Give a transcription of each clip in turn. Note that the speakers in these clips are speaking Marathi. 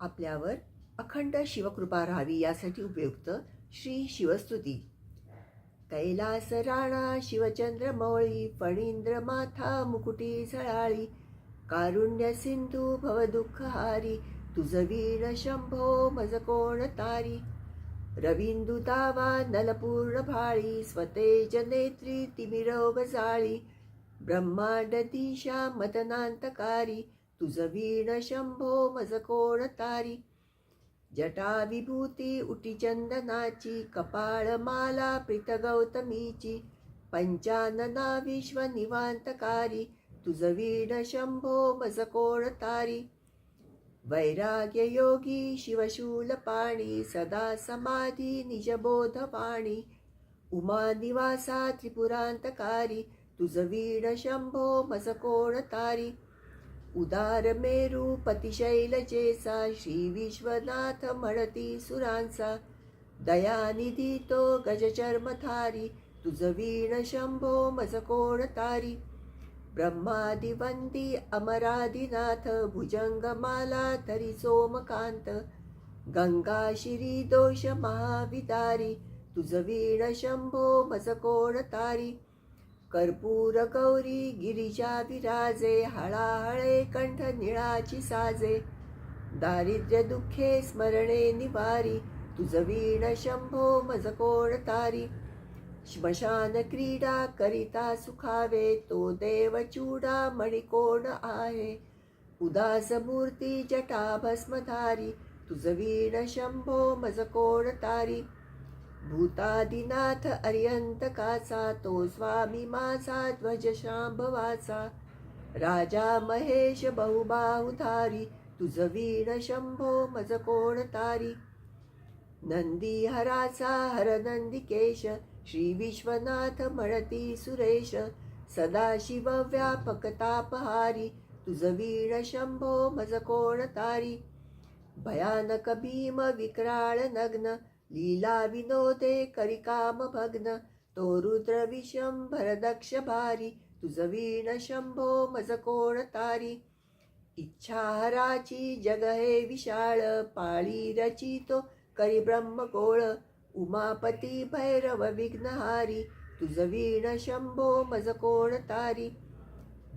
आपल्यावर अखंड शिवकृपा राहावी यासाठी उपयुक्त श्री शिवस्तुती. कैलास राणा शिवचंद्र मौळी फणींद्र माथा मुकुटी झळाळी कारुण्य सिंधू भवदुःखहारी तुझ वीण शंभो मज कोण तारी? रवींदू दावा नलपूर्ण भाळी स्वतेज नेत्री तिमिरव जाळी ब्रह्मांड दिशा मदनांतकारी तुझ वीण शंभो मज कोण तारी? जटा विभूती उटी चंदनाची कपाळ माला प्रीत गौतमीची पंचानना विश्व निवांतकारी तुझ वीण शंभो मज कोण तारी? वैराग्य योगी शिवशूल पाणी सदा समाधी निजबोधवाणी उमा निवासा त्रिपुरांतकारी तुझ वीण शंभो मज कोण तारी? उदार मेरू पतिशैलचेसा श्री विश्वनाथ म्हणती सुरांचा दयानिधी तो गजचर्मधारी तुझ वीण शंभो मज कोण तारी। ब्रह्मादिवंदी अमरादिनाथ भुजंगमाला तरी सोमकांत। गंगा शिरी दोष महाविदारी तुझ वीण शंभो मज कोण तारी। कर्पूर गौरी गिरीजा विराजे हळाहळे कंठ निळाची साजे. दारिद्र्य दुःखे स्मरणे निवारी तुझ वीण शंभो मज कोण तारी. श्मशान क्रीडा करिता सुखावे तो देव चूडा मणिकोण आहे. उदास मूर्ती जटा भस्मधारी तुझ वीण शंभो मज कोण तारी. भूतादिनाथ अर्यंतकाचा तो स्वामी माझा ध्वज शांभवाचा राजा महेश बहुबाहुधारी तुझ वीण शंभो मज कोण तारी नंदी हराचा हर नंदिकेश श्री विश्वनाथ म्हणती सुरेश। सदाशिव व्यापक तापहारी तुझ वीण शंभो मज कोण तारी भयानक भीम विक्राळ नग्न लीला विनोदे करिकाम भग्न तो रुद्र विषम भरदक्ष भारी तुझ वीण शंभो मज कोण तारी इच्छा हराची जग हे विशाळ पाळी रचितो करी ब्रह्मकोळ उमापती भैरव विघ्नहारी तुझ वीण शंभो मज कोण तारी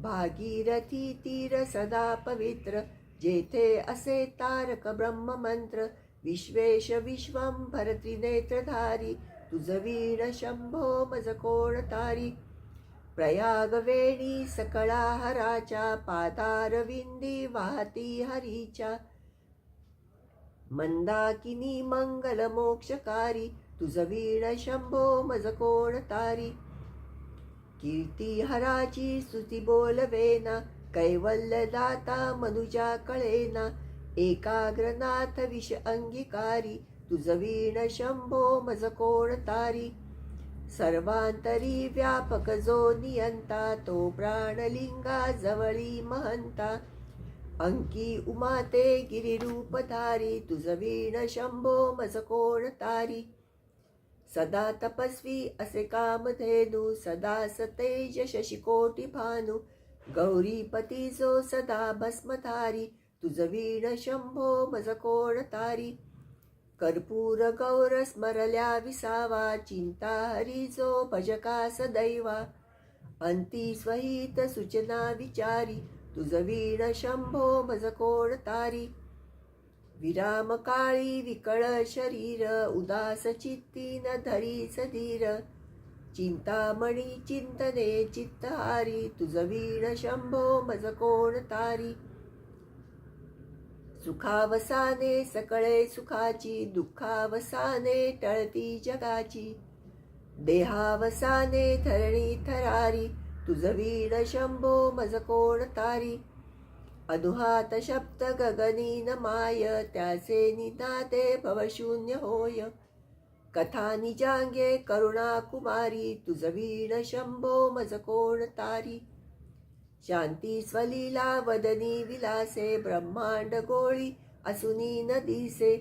भागीरथी तीर सदा पवित्र जेथे असे तारक ब्रह्म मंत्र विश्वेश विश्वंभर त्रिनेत्रधारी तुझ वीण शंभो मज कोण तारी प्रयाग वेणी सकळा हराच्या पादारविंदी वाहती हरीच्या मंदाकिनी मंगल मोक्षकारी तुझ वीण शंभो मज कोण तारी कीर्ती हराची स्तुती बोलवेना कैवल्य दाता मनुजा कळेना। एकाग्रनाथ विष अंगीकारी तुझ वीण शंभो मज कोण तारी. सर्वांतरी व्यापक जो नियंता तो प्राणलिंगा जवळी महंता. अंकी उमाते गिरिरूपधारी तुझ वीण शंभो मज कोण तारी. सदा तपस्वी असे कामधेनु सदा सतेज शशिकोटी भानु. गौरीपती जो सदा भस्मधारी तुझ वीण शंभो मज कोण तारी? कर्पूर गौर स्मरल्या विसावा चिंता हरी जो भजका सदैवा अंती स्वहित सूचना विचारी तुझ वीण शंभो मज कोण तारी? विराम काळी विकळ शरीर उदास चित्ती न धरी सधीर. चिंतामणी चिंतने चित्तहारी तुझ वीण शंभो मज कोण तारी? सुखावसाने सकळे सुखाची दुःखावसाने टळती जगाची. देहावसाने धरणी थरारी तुझ वीण शंभो मज कोण तारी. अधुहात शब्द गगनी न माय त्याचे निनादे भवशून्य होय. कथा निजांगे करुणा कुमारी तुझ वीण शंभो मज कोण तारी. शांती स्वलीला वदनी विलासे ब्रह्मांड गोळी असुनी नदीसे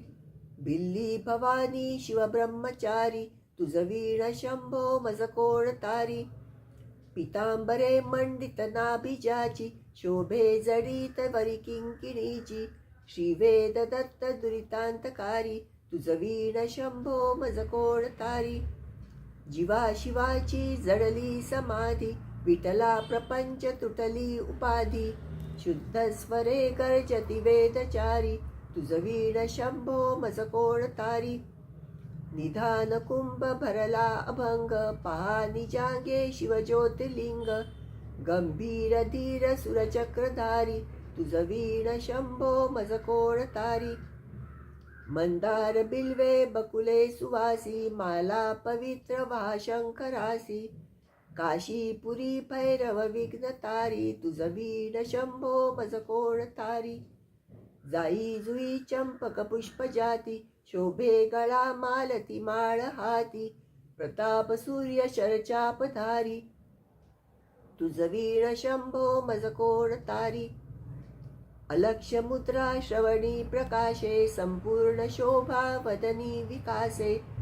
बिल्ली भवानी शिवब्रह्मचारी तुझ वीण शंभो मज कोण तारी. पितांबरे मंडित नाभिजाची शोभे जडित वरी किंकिणीची. श्रीवेद दत्त दुरितांतकारी तुझ वीण शंभो मज कोण तारी. जीवा शिवाची जडली समाधी विटला प्रपंच तुटली उपाधी. शुद्ध स्वरे गर्जती वेदचारी. तुझ वीण शंभो मज कोण तारी. निधान कुंभ भरला अभंग. पहा निजांगे शिवज्योतिर्लिंग. गंभीर धीर सुरचक्रधारी. तुझ वीण शंभो मज कोण तारी. मंदार बिल्वे बकुले सुवासी. माला पवित्र वा शंकरासी काशीपुरी भैरव विघ्न तारी तुझ वीण शंभो मज कोण तारी. जाई जुई चंपक पुष्प जाती शोभे गळा मालती माळ हाती. प्रताप सूर्य शरचापधारी तुझ वीण शंभो मज कोण तारी. अलक्ष मुद्रा श्रवणी प्रकाशे संपूर्ण शोभा वदनी विकासे.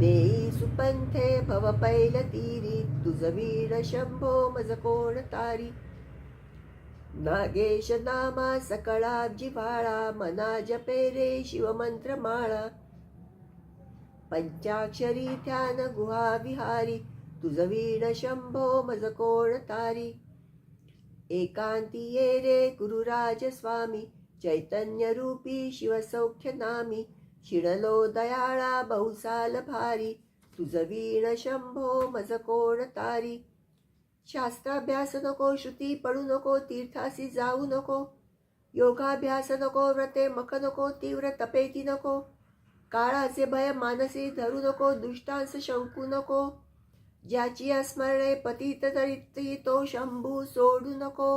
देई सुपंथे भव पैल तीरी तुझ वीर शंभो मज कोण तारी नागेश नामा सकळा जिव्हाळा मना जपे रे शिवमंत्र माळा पंचाक्षरी ध्यान गुहा विहारी तुझ वीण शंभो मज कोण तारी एकांती ये रे गुरुराज स्वामी चैतन्य रूपी शिवसौख्य नामी. चिडलो दयाळा बहुसाल भारी तुझ वीण शंभो मज कोण तारी. शास्त्राभ्यास नको श्रुती पडू नको तीर्थासी जाऊ नको. योगाभ्यास नको व्रते मख नको तीव्र तपेती नको. काळाचे भय मानसी धरू नको दुष्टांस शंकू नको. ज्याची स्मरणे पतित तरी तो शंभू सोडू नको.